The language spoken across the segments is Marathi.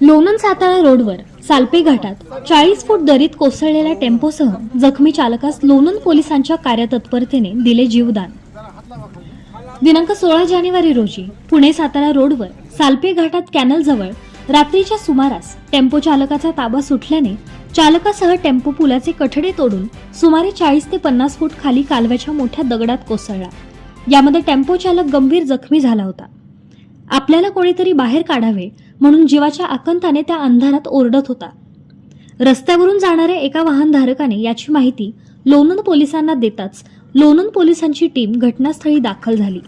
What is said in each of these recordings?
लोणंद सातारा रोडवर सालपे घाटात चाळीस फूट दरीत कोसळलेल्या टेम्पोसह जखमी चालकास लोणंद पोलिसांच्या कार्यतत्परतेने दिले जीवदान. दिनांक सोळा जानेवारी रोजी पुणे सातारा रोडवर सालपे घाटात कॅनलजवळ रात्रीच्या सुमारास टेम्पो चालकाचा ताबा सुटल्याने चालकासह टेम्पो पुलाचे कठडे तोडून सुमारे चाळीस ते पन्नास फूट खाली कालव्याच्या मोठ्या दगडात कोसळला. यामध्ये टेम्पो चालक गंभीर जखमी झाला होता. आपल्याला कोणीतरी बाहेर काढावे म्हणून जीवाच्या आकंताने त्या अंधारात ओरडत होता. रस्त्यावरून जाणाऱ्या एका वाहनधारकाने याची माहिती लोणंद पोलिसांना देताच लोणंद पोलिसांची टीम घटनास्थळी दाखल झाली.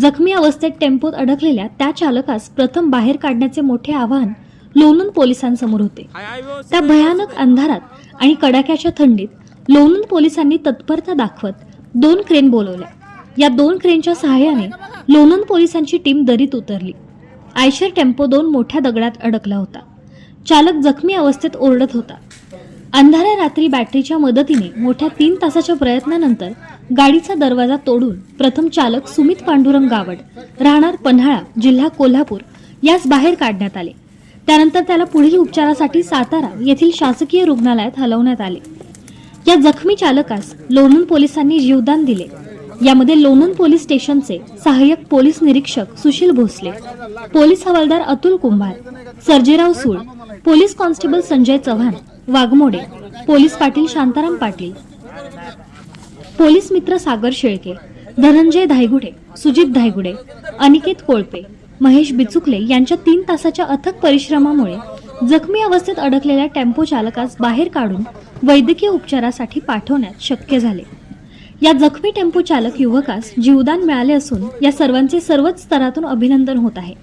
जखमी अवस्थेत टेम्पोत अडकलेल्या त्या चालकास प्रथम बाहेर काढण्याचे मोठे आव्हान लोणंद पोलिसांसमोर होते. त्या भयानक अंधारात आणि कडाक्याच्या थंडीत लोणंद पोलिसांनी तत्परता दाखवत दोन क्रेन बोलवल्या. या दोन क्रेनच्या सहाय्याने लोणंद पोलिसांची टीम दरीत उतरली. आयशर टेम्पो दोन मोठ्या दगडात अडकला होता. चालक जखमी अवस्थेत ओरडत होता. अंधाऱ्या रात्री बॅटरीच्या मदतीने मोठ्या तीन तासाच्या प्रयत्नानंतर गाडीचा दरवाजा तोडून प्रथम चालक सुमित पांडुरंग गावड राहणार पन्हाळा जिल्हा कोल्हापूर यास बाहेर काढण्यात आले. त्यानंतर त्याला पुढील उपचारासाठी सातारा येथील शासकीय रुग्णालयात हलवण्यात आले. या जखमी चालकास लोणंद पोलिसांनी जीवदान दिले. यामध्ये लोणंद पोलीस स्टेशनचे सहाय्यक पोलीस निरीक्षक सुशील भोसले पोलीस हवालदार Atul Kumbhar Sarjerao Sul police constable Sanjay Chavan Waghmode police Patil Shantaram Patil police मित्र सागर शेळके धनंजय धायगुडे सुजित धायगुडे अनिकेत कोळपे महेश बिचुकले यांच्या तीन तासाच्या अथक परिश्रमामुळे जखमी अवस्थेत अडकलेल्या टेम्पो चालकास बाहेर काढून वैद्यकीय उपचारासाठी पाठवण्यात शक्य झाले. या जखमी टेम्पो चालक युवकास जीवदान मिळाले असून या सर्वांचे सर्वच स्तरातून अभिनंदन होत आहे.